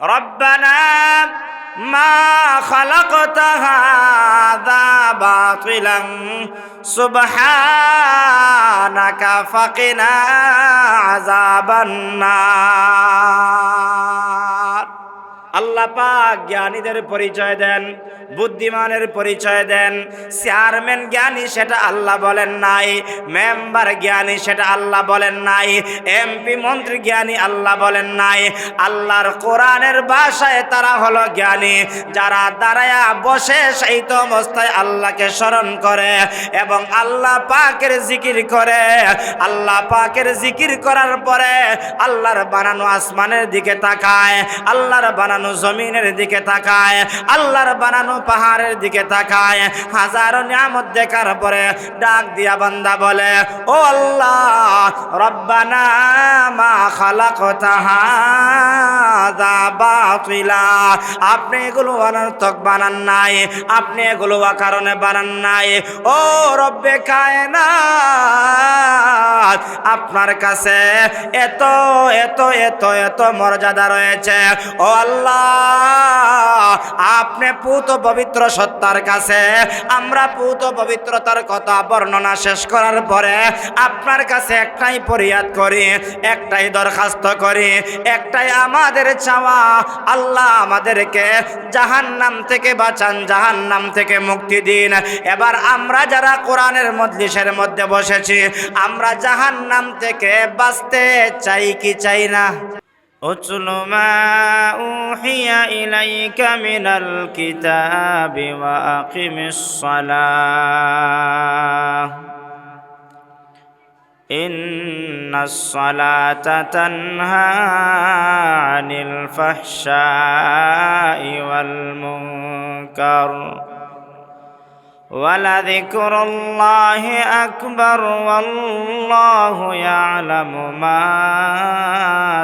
ربنا ما خلقت هذا باطلا سبحانك فقنا عذاب النار আল্লাহ পাক জ্ঞানীদের পরিচয় দেন বুদ্ধিমানের পরিচয় দেন। চেয়ারম্যান জ্ঞানী সেটা আল্লাহ বলেন নাই। মেম্বার জ্ঞানী সেটা আল্লাহ বলেন নাই। এমপি, মন্ত্রী জ্ঞানী আল্লাহ বলেন নাই। আল্লাহর কোরআনের ভাষায় তারা হলো জ্ঞানী। যারা দাঁড়ায়া বসে সেই তো অবস্থায় আল্লাহকে স্মরণ করে এবং আল্লাহ পাকের জিকির করে। আল্লাহ পাকের জিকির করার পরে আল্লাহর বানানো আসমানের দিকে তাকায়, আল্লাহর বানানো জমিনের দিকে তাকায়, আল্লাহর বানানো পাহাড়ের দিকে তাকায়, হাজারো নিয়ামত দেখার পরে ডাক দিয়া বান্দা বলে, ও আল্লাহ, রব্বানা মা খালাকতা হাযা বাতিলা। আপনি এগুলো অনর্থক বানান নাই, আপনি এগুলো কারণে বানান নাই। ও রব্বে কায়নাত, আপনার কাছে এত এত এত এত মর্যাদা রয়েছে। ও আল্লাহ, আপনি পুত পবিত্র সত্তার কাছে। আমরা পুত পবিত্রতার কথা বর্ণনা শেষ করার পরে আপনার কাছে একটাই ফরিয়াদ করি, একটাই দরখাস্ত করি, একটাই আমাদের চাওয়া। আল্লাহ আমাদেরকে জাহান নাম থেকে বাঁচান জাহান নাম থেকে মুক্তি দিন। এবার আমরা যারা কোরআনের মজলিসের মধ্যে বসেছি, আমরা জাহান নাম থেকে বাঁচতে চাই কি চাই না? اتل ما أوحي إليك من الكتاب وأقم الصلاة. إن الصلاة تنهى عن الفحشاء والمنكر. ولذكر الله أكبر والله يعلم ما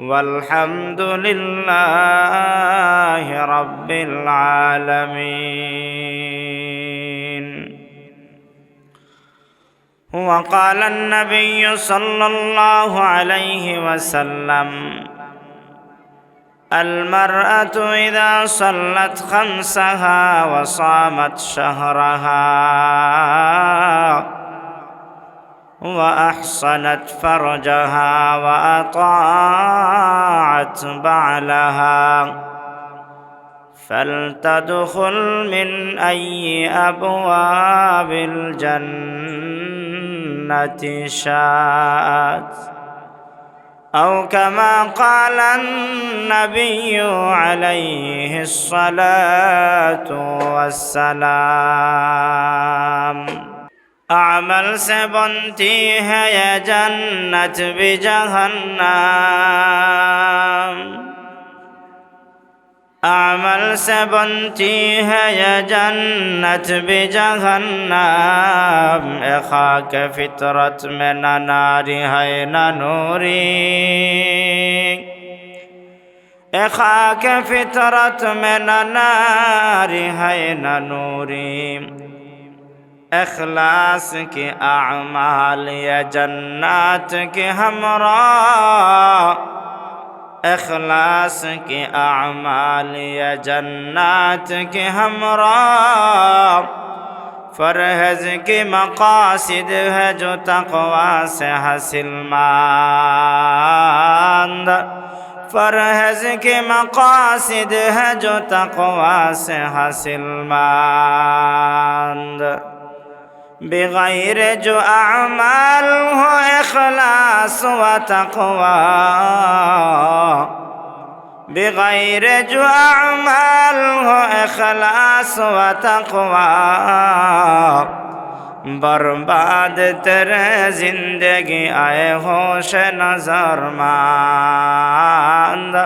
والحمد لله رب العالمين. وقال النبي صلى الله عليه وسلم المرأة إذا صلت خمسها وصامت شهرها وأحصنت فرجها وأطاعت بعلها. فلتدخل من أي أبواب الجنة شاءت. أو كما قال النبي عليه الصلاة والسلام. अमल से बनती है ये जन्नत भी जहन्नाम अमल से बनती है ये जन्नत भी जहन्नाम खाक फितरत में न नारी है न नूरी खाक फितरत में न नारी है न नूरी اخلاص کے أعمال یا جنات کے ہمراہ اخلاص کے أعمال یا جنات کے ہمراہ فرحز کے مقاصد ہے جو تقوا سے حاصل ماند فرحز کے مقاصد ہے جو تقوا سے حاصل ماند بغير جو أعمال هو إخلاص وتقوى بغير جو أعمال هو إخلاص وتقوى برباد تیرے زندگی آئے ہوش نظر ماند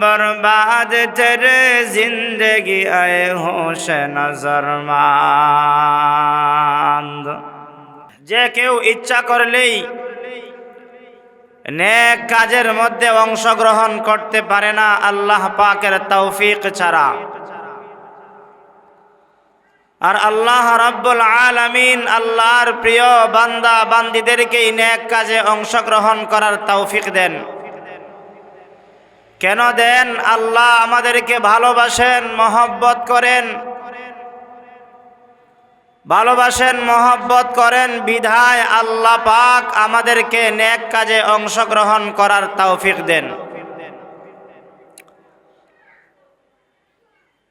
बर्बाद तेरे जिंदगी आए होश नजर মান্দ যে কেউ ইচ্ছা করলেই নেক কাজের মধ্যে অংশগ্রহণ করতে পারে না আল্লাহ পাকের তৌফিক ছাড়া আর আল্লাহ রাব্বুল আলামিন আল্লাহর প্রিয় বান্দা বান্দিদেরকে নেক কাজে অংশগ্রহণ করার তৌফিক দেন কেন দেন? আল্লাহ আমাদেরকে ভালোবাসেন, মহব্বত করেন। ভালোবাসেন, মহব্বত করেন, বিধায় আল্লাহ পাক আমাদেরকে নেক কাজে অংশগ্রহণ করার তৌফিক দেন।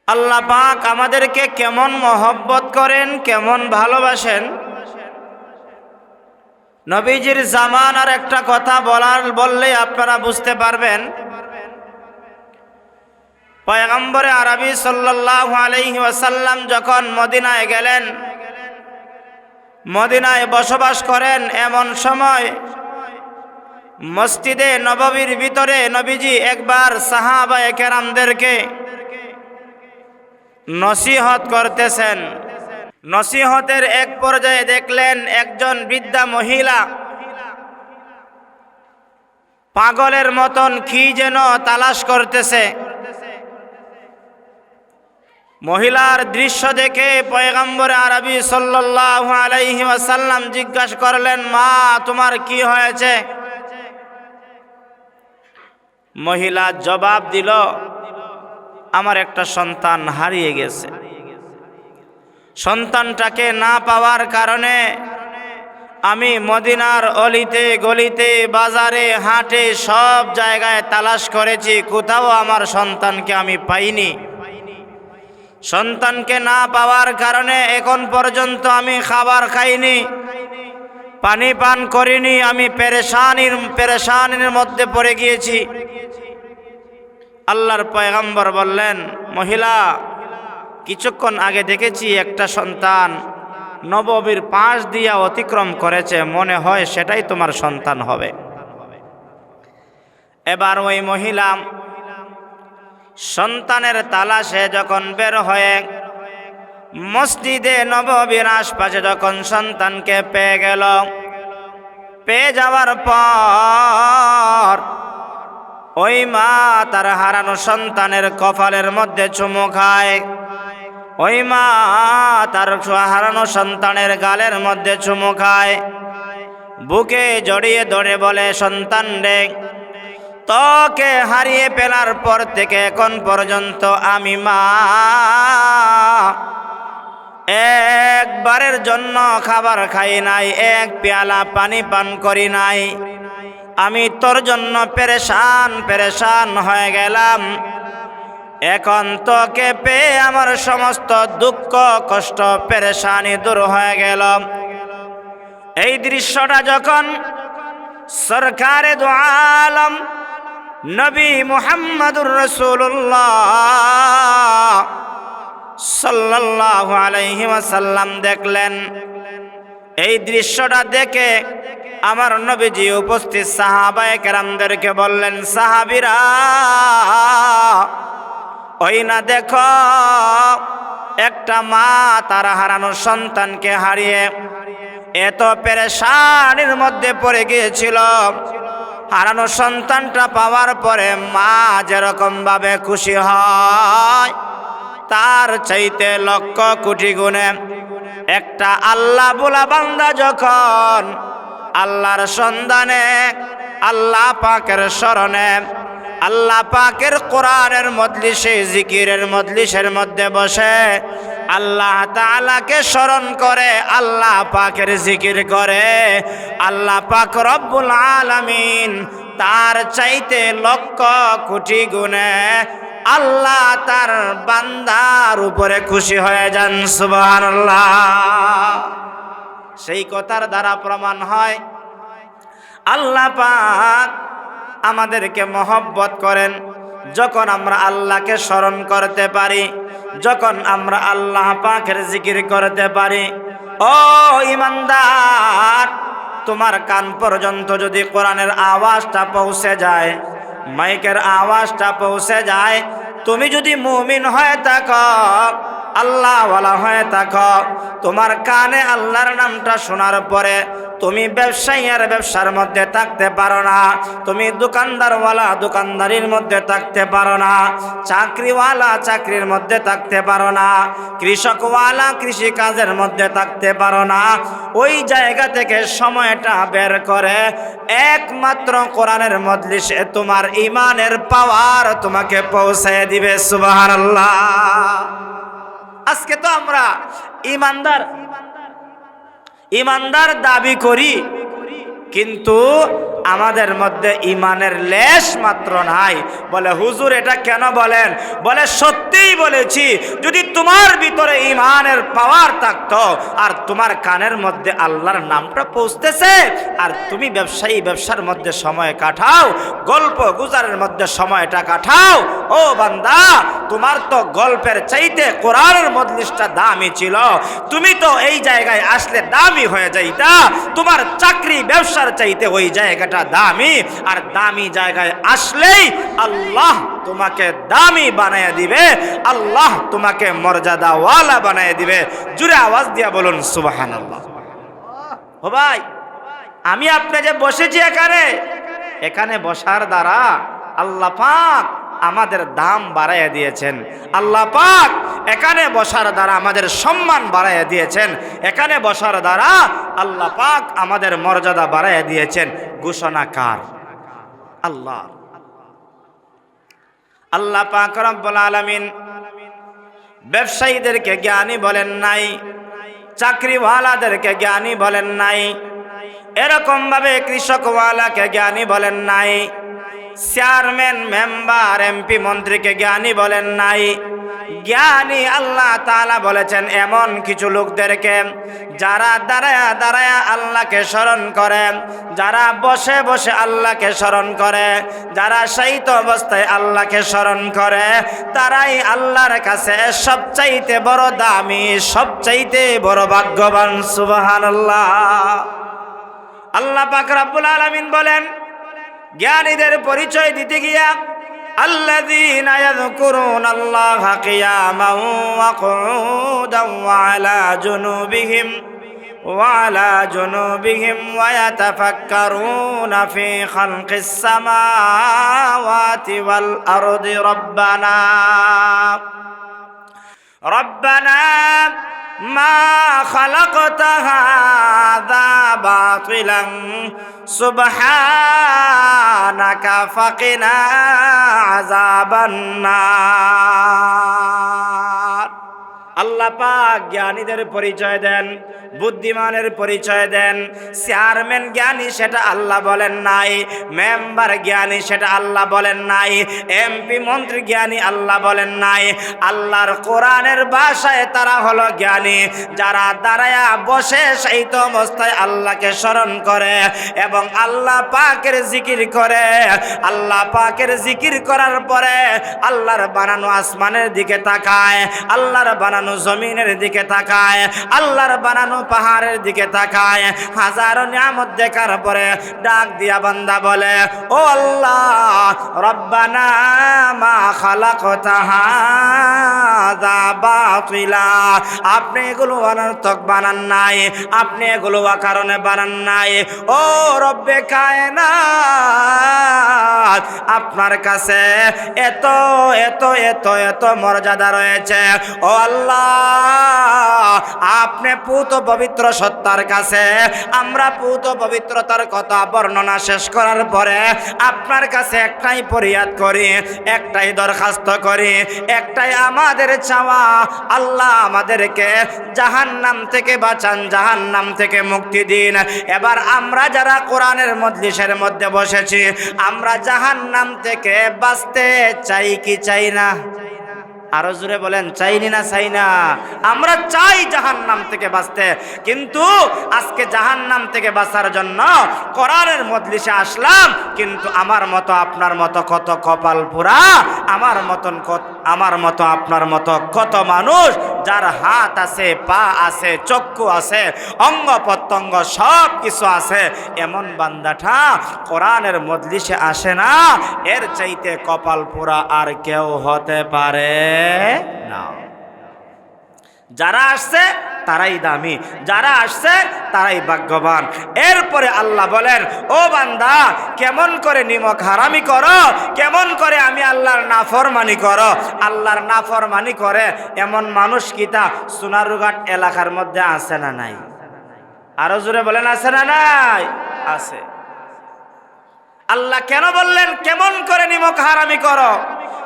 আল্লাহ পাক আমাদেরকে কেমন মহব্বত করেন, কেমন ভালোবাসেন। নবীজির জামানার একটা কথা বলার বললেই আপনারা বুঝতে পারবেন পয়গম্বরে আরবি সাল্লাল্লাহু আলাইহি ওয়াসাল্লাম যখন মদিনায় গেলেন, মদিনায় বসবাস করেন এমন সময় মসজিদে নববীর ভিতরে নবীজি একবার সাহাবা কেরামদেরকে নসিহত করতেছেন। নসিহতের এক পর্যায়ে দেখলেন একজন বৃদ্ধা মহিলা পাগলের মতন কি যেন তালাশ করতেছে। মহিলার দৃশ্য দেখে পয়গম্বর আরবি সাল্লাল্লাহু আলাইহি ওয়াসাল্লাম জিজ্ঞাসা করলেন, মা, তোমার কি হয়েছে? মহিলা জবাব দিল, আমার একটা সন্তান হারিয়ে গেছে। সন্তানটাকে না পাওয়ার কারণে আমি মদিনার অলিতে, গলিতে, বাজারে, হাটে সব জায়গায় তালাশ করেছি, কোথাও আমার সন্তানকে আমি পাইনি। সন্তানকে না পাওয়ার কারণে এখন পর্যন্ত আমি খাবার খাইনি, পানি পান করিনি, আমি পেরেশানির পেরেশানির মধ্যে পড়ে গিয়েছি। আল্লাহর পয়গম্বর বললেন, মহিলা, কিছুক্ষণ আগে দেখেছি একটা সন্তান নববীর পাশ দিয়া অতিক্রম করেছে, মনে হয় সেটাই তোমার সন্তান হবে। এবার ওই মহিলা সন্তানের তালাশে যখন বের হয়ে মসজিদে নববীর আশপাশে যখন সন্তানকে পেয়ে গেল, পেয়ে যাওয়ার পর ওই মা তার হারানো সন্তানের কপালের মধ্যে চুমু খায়। ওই মা তার হারানো সন্তানের গালের মধ্যে চুমু খায়। বুকে জড়িয়ে ধরে বলে, সন্তান রে তোকে হারিয়ে ফেলার পর থেকে এখন পর্যন্ত আমি মা। একবারের জন্য খাবার খাই নাই, এক পেয়ালা পানি পান করি নাই। আমি তোর জন্য পেরেশান পেরেশান হয়ে গেলাম। এখন তোকে পেয়ে আমার সমস্ত দুঃখ, কষ্ট, পেরেশানি দূর হয়ে গেল। এই দৃশ্যটা যখন সরকারে দু আলম নবী মুহাম্মদুর রসুল্লাহ সাল্লাল্লাহু আলাইহি ওয়াসাল্লাম দেখলেন। এই দৃশ্যটা দেখে আমার নবীজি উপস্থিত সাহাবায়ে কেরামদেরকে বললেন, সাহাবিরা, ওই না দেখো, একটা মা তারা হারানো সন্তানকে হারিয়ে এত পেরেশানির মধ্যে পড়ে গিয়েছিল। হারানো সন্তানটা পাওয়ার পরে মা যেরকম ভাবে খুশি হয়, তার চাইতে লক্ষ কোটি গুণে। একটা আল্লাহ বোলা বান্দা যখন আল্লাহর সন্ধানে, আল্লাহ পাকের স্মরণে, আল্লাহ পাকের কোরআনের মজলিসে, জিকিরের মজলিসের মধ্যে বসে আল্লাহ তাআলাকে স্মরণ করে, আল্লাহ পাকের জিকির করে। আল্লাহ পাক রব্বুল আলামিন তার চাইতে লক্ষ কোটি গুণে আল্লাহ তার বান্দার উপরে খুশি হয়ে যান, সুবহানাল্লাহ। সেই কথার দ্বারা প্রমাণ হয়, আল্লাহ পাক আমাদেরকে মহব্বত করেন। যখন আমরা আল্লাহকে স্মরণ করতে পারি, যখন আমরা আল্লাহ পাখের জিকির করতে পারি, ও ইমানদার, তোমার কান পর্যন্ত যদি কোরআনের আওয়াজটা পৌঁছে যায়, মাইকের আওয়াজটা পৌঁছে যায়, তুমি যদি মুমিন হয় থাকো আল্লাহওয়ালা হয়ে থাকো। তোমার কানে আল্লাহর নামটা শোনার পরে তুমি ব্যবসায়ী আর ব্যবসার মধ্যে থাকতে পারো না, তুমি দোকানদারওয়ালা দোকানদারির মধ্যে থাকতে পারো না, চাকরিওয়ালা চাকরির মধ্যে থাকতে পারো না, কৃষকওয়ালা কৃষি কাজের মধ্যে থাকতে পারো না। ওই জায়গা থেকে সময়টা বের করে একমাত্র কোরআনের মজলিসে তোমার ইমানের পাওয়ার তোমাকে পৌঁছে দিবে, সুবহানাল্লাহ। আজকে তো আমরা ইমানদার। ইমানদার দাবি করি কিন্তু আমাদের মধ্যে ইমানের লেশ মাত্র নাই। বলে, হুজুর, এটা কেন বলেন? বলে, সত্যিই বলেছি, যদি তোমার ভিতরে ইমানের পাওয়ার থাকতো, আর তোমার কানের মধ্যে আল্লাহর নামটা পৌঁছতেছে, আর তুমি ব্যবসায়ী, ব্যবসার মধ্যে সময় কাটাও, গল্প গুজারের মধ্যে সময়টা কাটাও, ও বান্দা, তোমার তো গল্পের চাইতে কোরআনের মজলিসটা দামি ছিল। তুমি তো এই জায়গায় আসলে দামি হয়ে যাইতা, তোমার চাকরি, ব্যবসার চাইতে ওই জায়গাটা দামি আর দামি জায়গায় আসলেই আল্লাহ তোমাকে দামি বানায় দিবে। আল্লাহ তোমাকে মর্যাদাওয়ালা বানায় দিবে। জুড়ে আওয়াজ দিয়া বলুন সুবাহান আল্লাহ ও ভাই, আমি আপনি যে বসেছি এখানে। এখানে বসার দ্বারা আল্লাহ পাক আমাদের দাম বাড়াইয়া দিয়েছেন। আল্লাহ পাক এখানে বসার দ্বারা আমাদের সম্মান বাড়াইয়া দিয়েছেন। এখানে বসার দ্বারা আল্লাহ পাক আমাদের মর্যাদা বাড়াইয়া দিয়েছেন। ঘোষণাকার আল্লাহ। আল্লাহ পাক রব্বুল আলামিন ব্যবসায়ীদেরকে জ্ঞানী বলেন নাই, চাকরিওয়ালাদেরকে জ্ঞানী বলেন নাই এরকম ভাবে কৃষকওয়ালাকে জ্ঞানী বলেন নাই। চেয়ারম্যান মেম্বার এমপি মন্ত্রীকে জ্ঞানী বলেন নাই। জ্ঞানী আল্লাহ তালা বলেছেন, এমন কিছু লোকদেরকে যারা দাঁড়ায়া দাঁড়ায়া আল্লাহকে স্মরণ করে, যারা বসে বসে আল্লাহকে স্মরণ করে, যারা সাহিত্য অবস্থায় আল্লাহকে স্মরণ করে, তারাই আল্লাহর কাছে সবচাইতে বড় দামি, সবচাইতে বড় ভাগ্যবান, সুবহানাল্লাহ। আল্লাহ পাক রাব্বুল আলামিন বলেন জ্ঞানীদের পরিচয় দিতে গিয়া الذين يذكرون الله قياما وقعودا وعلى جنوبهم وعلى جنوبهم ويتفكرون في خلق السماوات والأرض ربنا ربنا ما خلقت هذا باطلا سبحانك فقنا عذاب النار আল্লাহ পাক জ্ঞানীদের পরিচয় দেন, বুদ্ধিমানের পরিচয় দেন। চেয়ারম্যান জ্ঞানী সেটা আল্লাহ বলেন নাই, মেম্বার জ্ঞানী সেটা আল্লাহ বলেন নাই, এমপি মন্ত্রী জ্ঞানী আল্লাহ বলেন নাই। আল্লাহর কোরআনের ভাষায় তারা হলো জ্ঞানী, যারা দাঁড়ায়া বসে সেই অবস্থায় আল্লাহকে স্মরণ করে এবং আল্লাহ পাকের জিকির করে। আল্লাহ পাকের জিকির করার পরে আল্লাহর বানানো আসমানের দিকে তাকায়, আল্লাহর বানানো জমিনের দিকে তাকায়, আল্লাহর বানানো পাহাড়ের দিকে তাকায়, হাজারো নিয়ামত দেখার পরে ডাক দিয়া বান্দা বলে, ও আল্লাহ, রব্বানা মা বাতিলা। আপনি এগুলো অনর্থক বানান নাই, আপনি এগুলো কারণে বানান নাই। ও রব্বে কায়নাত, আপনার কাছে এত এত এত এত মর্যাদা রয়েছে। ও আল্লাহ আপনি পুত পবিত্র সত্তার কাছে, আমরা পুত পবিত্রতার কথা বর্ণনা শেষ করার পরে আপনার কাছে একটাই ফরিয়াদ করি, একটাই দরখাস্ত করি, একটাই আমাদের চাওয়া, আল্লাহ আমাদেরকে জাহান নাম থেকে বাঁচান জাহান নাম থেকে মুক্তি দিন। এবার আমরা যারা কোরআনের মজলিসের মধ্যে বসেছি, আমরা জাহান নাম থেকে বাঁচতে চাই কি চাই না? আরও জুড়ে বলেন, চাইনি না, চাই না। আমরা চাই জাহান নাম থেকে বাঁচতে, কিন্তু আজকে জাহান নাম থেকে বাঁচার জন্য করারের মজলিসে আসলাম, কিন্তু আমার মতো, আপনার মতো কত কপাল পুরা আমার মতন আমার মতো, আপনার মতো কত মানুষ যার হাত আছে, পা আছে, চক্ষু আছে, অঙ্গ প্রত্যঙ্গ সব কিছু আছে। এমন বান্দাটা কোরআনের মজলিসে আসে না, এর চাইতে কপাল পোড়া আর কেউ হতে পারে না। যারা আসছে তারাই দামি। যারা আসছে, তারাই ভাগ্যবান। এরপরে আল্লাহ বলেন, ও বান্দা, কেমন করে নিমক হারামি করো? কেমন করে আমি আল্লাহর নাফরমানি করো? আল্লাহর নাফরমানি করে এমন মানুষ কিতা সোনারুঘাট এলাকার মধ্যে আছে না নাই? আরও জোরে বলেন, আছে না নাই? আছে। আল্লাহ কেন বললেন, কেমন করে নিমক হারামি করো?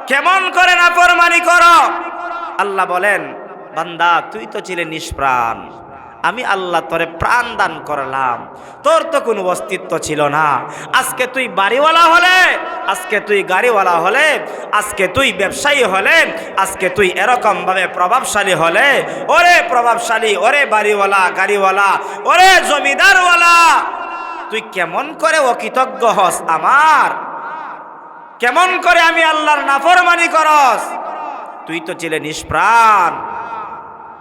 কেমন করে নাফরমানি করো? আল্লাহ বলেন বান্দা, তুই তো ছিলে নিষ্প্রাণ। আমি আল্লাহ তোরে প্রাণ দান করলাম। তোর তো কোনো অস্তিত্ব ছিল না। আজকে তুই বাড়িওয়ালা হলে, আজকে তুই গাড়িওয়ালা হলে, আজকে তুই ব্যবসায়ী হলে, আজকে তুই এরকম ভাবে প্রভাবশালী হলে, ওরে প্রভাবশালী, ওরে বাড়িওয়ালা, গাড়িওয়ালা, ওরে জমিদারওয়ালা, তুই কেমন করে অকৃতজ্ঞ হস আমার? কেমন করে আমি আল্লাহর নাফরমানি করস? তুই তো ছিলে নিষ্প্রাণ।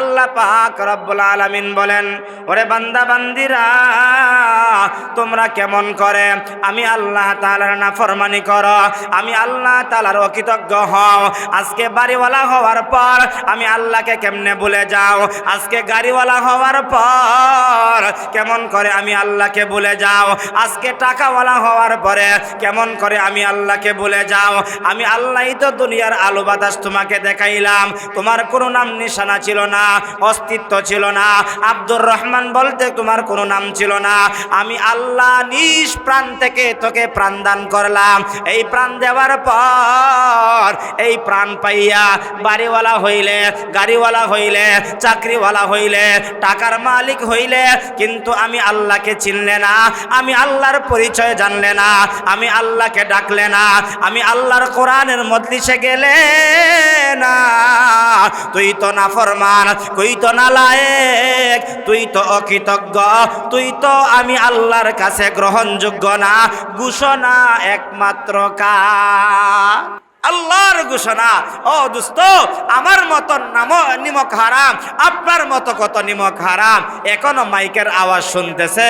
আল্লাহ পাক রব্বুল আলামিন বলেন, ওরে বান্দা, বান্দিরা, তোমরা কেমন করে? আমি আল্লাহ তাআলার নাফরমানি করো, আমি আল্লাহ তাআলার অকৃতজ্ঞ হও। আজকে বাড়িওয়ালা হওয়ার পর আমি আল্লাহকে কেমনে ভুলে যাও? আজকে গাড়িওয়ালা হওয়ার পর কেমন করে আমি আল্লাহকে ভুলে যাও? আজকে টাকাওয়ালা হওয়ার পরে কেমন করে আমি আল্লাহকে ভুলে যাও? আমি আল্লাহই তো দুনিয়ার আলো বাতাস তোমাকে দেখাইলাম। তোমার কোনো নাম নিশানা ছিল না। অস্তিত্ব ছিল না। আব্দুর রহমান বলতে তোমার কোনো নাম ছিল না। আমি আল্লাহ নিজ প্রাণ থেকে তোকে প্রাণ দান করলাম। এই প্রাণ দেওয়ার পর এই প্রাণ পাইয়া বাড়িওয়ালা হইলে, গাড়িওয়ালা হইলে, চাকরিওয়ালা হইলে, টাকার মালিক হইলে, কিন্তু আমি আল্লাহকে চিনলে না, আমি আল্লাহর পরিচয় জানলে না, আমি আল্লাহকে ডাকলে না, আমি আল্লাহর কোরআনের মজলিসে গেলে না। তুই তো না তুই তো না লায়েক তুই তো অকৃতজ্ঞ, তুই তো আমি আল্লাহর কাছে গ্রহণযোগ্য না ঘোষণা একমাত্র কা আল্লাহর ঘোষণা। ও দোস্ত, আমার মতো নাম নিমক হারাম, আপনার মতো কত নিমক হারাম? এখনও মাইকের আওয়াজ শুনতেছে।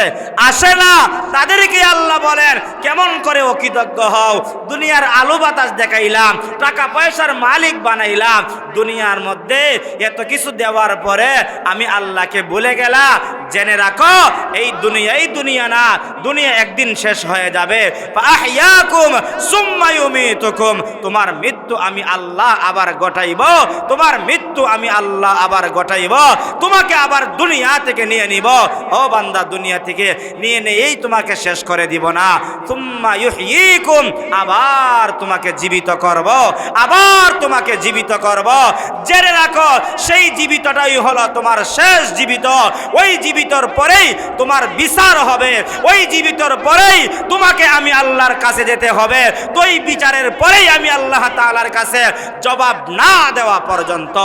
আসে না, তাদেরকে আল্লাহ বলেন, কেমন করে অকৃতজ্ঞ হও? দুনিয়ার আলু বাতাস দেখাইলাম, টাকা পয়সার মালিক বানাইলাম। দুনিয়ার মধ্যে এত কিছু দেওয়ার পরে আমি আল্লাহকে ভুলে গেলাম। জেনে রাখো, এই দুনিয়া এই দুনিয়া না, দুনিয়া একদিন শেষ হয়ে যাবে। ইউমিতুকুম তোমার মৃত্যু আমি আল্লাহ আবার গটাইব তোমার মৃত্যু আমি আল্লাহ আবার গটাইব তোমাকে আবার দুনিয়া থেকে নিয়ে নিব। ও বান্দা, দুনিয়া থেকে নিয়ে নিয়েই তোমাকে শেষ করে দিব না। সুম্মা ইউহয়িকুম আবার তোমাকে জীবিত করব, আবার তোমাকে জীবিত করব। জেনে রাখো, সেই জীবিতটাই হলো তোমার শেষ জীবিত। ওই জীবিতর পরেই তোমার বিচার হবে। ওই জীবিতর পরেই তোমাকে আমি আল্লাহর কাছে যেতে হবে। তো এই বিচারের পরেই আমি আল্লাহ তাআলার কাছে জবাব না দেওয়া পর্যন্ত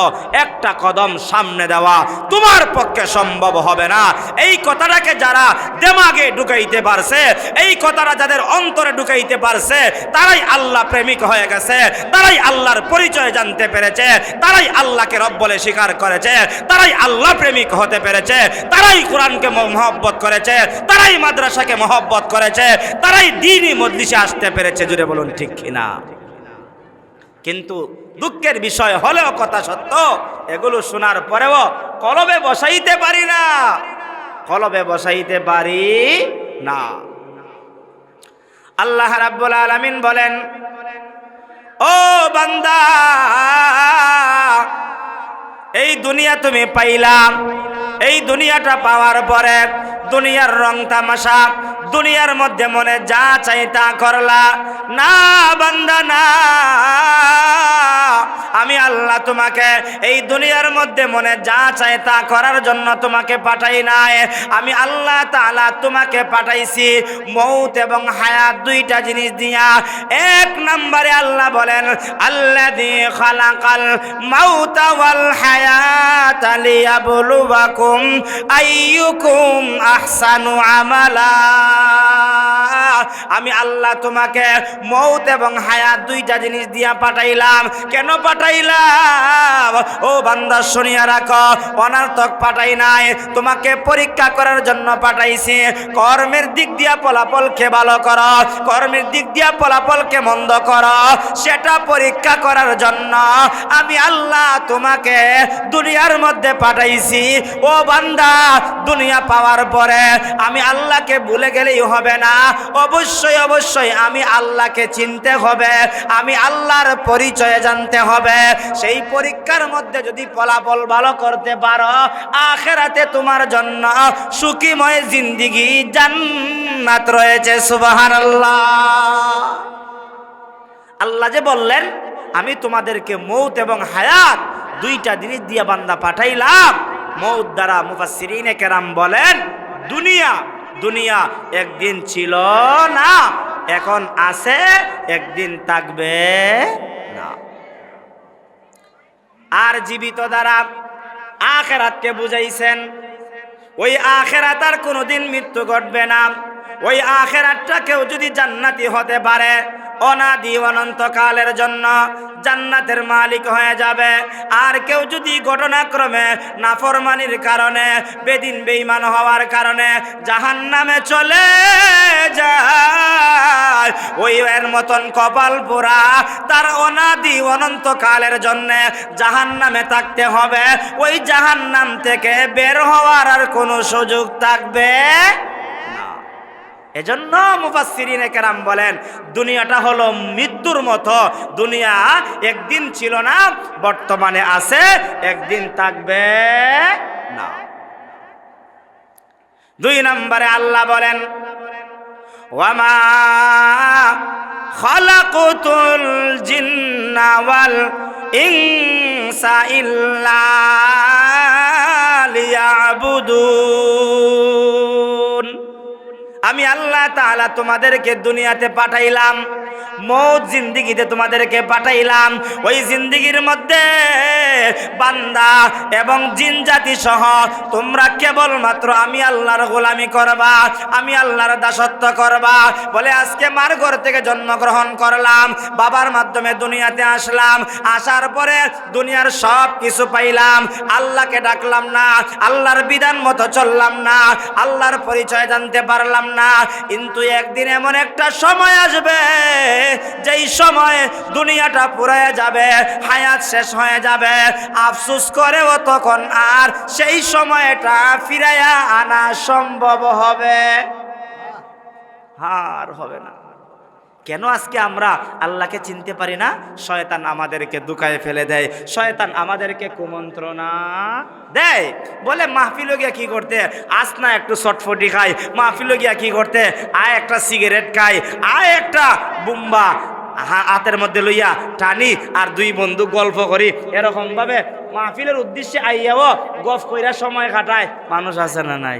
একটা কদম সামনে দেওয়া তোমার পক্ষে সম্ভব হবে না। এই কথাটাকে যারা দেমাগে ঢুকাইতে পারছে, এই কথাটা যাদের অন্তরে ঢুকাইতে পারছে, তারাই আল্লাহ প্রেমিক হয়ে গেছে, তারাই আল্লাহর পরিচয় জানতে পেরেছে, তারাই আল্লাহকে রব বলে স্বীকার করেছে, তারাই আল্লাহ প্রেমিক হতে পেরেছে, তারাই কোরআনকে মহব্বত করেছে, তারাই মাদ্রাসাকে মহব্বত করেছে, তারাই দিনই মজলিসে আসতে পেরেছে। জুড়ে বলুন, ঠিক কিনা? কিন্তু দুঃখের বিষয় হলেও কথা সত্য, এগুলো শোনার পরেও কলবে বসাইতে পারি না। কলবে বসাইতে পারি না। আল্লাহ রাব্বুল আলামিন বলেন, ও বান্দা, এই দুনিয়া তুমি পাইলাম এই দুনিয়াটা পাওয়ার পরে দুনিয়ার রং তামাশা, দুনিয়ার মধ্যে মনে যা চাই তা করলা। না বান্দা, না। আমি আল্লাহ তোমাকে এই দুনিয়ার মধ্যে মনে যা চাই তা করার জন্য তোমাকে পাঠাই নাই। আমি আল্লাহ তাআলা তোমাকে পাঠাইছি মৌত এবং হায়াত দুইটা জিনিস দিয়া। এক নম্বরে আল্লাহ বলেন আল্লাহ আল্লাযী খালাকাল মাউতা ওয়াল হায়াতা লিয়াবলুয়াকুম আইয়ুকুম আহসানু আমালা। আমি আল্লাহ তোমাকে মৌত এবং হায়াত দুইটা জিনিস দিয়া পাঠাইলাম। কেন পাঠাইলাম? ও বান্দা, শুনিয়া রাখো, অনার্থক পাঠাই নাই, তোমাকে পরীক্ষা করার জন্য পাঠাইছি। কর্মের দিক দিয়া ফলাফলকে ভালো করো, কর্মের দিক দিয়া ফলাফলকে মন্দ করো, সেটা পরীক্ষা করার জন্য আমি আল্লাহ তোমাকে দুনিয়ার মধ্যে পাঠাইছি। ও বান্দা, দুনিয়া পাওয়ার পরে আমি আল্লাহকে ভুলে গেলেই হবে না। অবশ্যই অবশ্যই আমি আল্লাহকে চিনতে হবে, আমি আল্লাহর পরিচয় জানতে হবে। সেই পরীক্ষার মধ্যে যদি ফলাফল ভালো করতে পারো, আখেরাতে তোমার জন্য সুখীময় জিন্দিগি জান্নাত রয়েছে, সুবহানাল্লাহ। আল্লাহ যে বললেন, আমি তোমাদেরকে মৌত এবং হায়াত দুইটা জিনিস দিয়ে বান্দা পাঠাইলাম। মৌত দ্বারা মুফাসসিরিনে কেরাম বলেন, দুনিয়া দুনিয়া একদিন ছিল না, এখন আছে, একদিন থাকবে না। আর জীবিত দ্বারা আখেরাতকে বুঝাইছেন, ওই আখেরাত আর কোনোদিন মৃত্যু ঘটবে না। ওই আখেরাতটা কেউ যদি জান্নাতি হতে পারে, অনাদি অনন্তকালের জন্য জান্নাতের মালিক হয়ে যাবে। আর কেউ যদি ঘটনাক্রমে নাফরমানির কারণে, বেদিন বেইমান হওয়ার কারণে জাহান নামে চলে যায়, ওই এর মতন কপাল পোড়া তার অনাদি অনন্তকালের জন্য জাহান নামে থাকতে হবে। ওই জাহান নাম থেকে বের হওয়ার আর কোনো সুযোগ থাকবে এজন্য মুফাসসিরিনে কেরাম বলেন, দুনিয়াটা হলো মৃত্যুর মতো, দুনিয়া একদিন ছিল না, বর্তমানে আছে, একদিন থাকবে না। দুই নম্বরে আল্লাহ বলেন, ওয়ামা খালাকুতুল জিন্না ওয়াল ইনসা ইল্লা লিয়াবুদুন আমি আল্লাহ তাআলা তোমাদেরকে দুনিয়াতে পাঠাইলাম, মৌত জিন্দিগিতে তোমাদেরকে পাঠাইলাম। ওই জিন্দিগির মধ্যে বান্দা এবং জিন জাতি সহ তোমরা কেবলমাত্র আমি আল্লাহর গোলামি করবা, আমি আল্লাহর দাসত্ব করবা। বলে আজকে মার ঘর থেকে জন্মগ্রহণ করলাম, বাবার মাধ্যমে দুনিয়াতে আসলাম, আসার পরে দুনিয়ার সব কিছু পাইলাম। আল্লাহকে ডাকলাম না, আল্লাহর বিধান মতো চললাম না, আল্লাহর পরিচয় জানতে পারলাম না। কিন্তু একদিন এমন একটা সময় আসবে, যেই সময় দুনিয়াটা পুরায় যাবে, হায়াত শেষ হয়ে যাবে। আফসুস করেও তখন আর সেই সময়টা ফিরাইয়া আনা সম্ভব হবে। আর হবে না। কেন আজকে আমরা আল্লাহকে চিনতে পারি না? শয়তান আমাদেরকে দুকায় ফেলে দেয়। শয়তান আমাদেরকে কুমন্ত্রণা দেয়। বলে মাহফিল গিয়া কি করতে? আস না একটু চটফটি খাই। মাহফিল গিয়া কি করতে? আয় একটা সিগারেট খাই। আয় একটা বুম্বা হাতের মধ্যে লইয়া টানি আর দুই বন্ধু গল্প করি। এরকম ভাবে মাহফিলের উদ্দেশ্যে আইয়াও গফ কইরা সময় কাটায়। মানুষ আছে না নাই?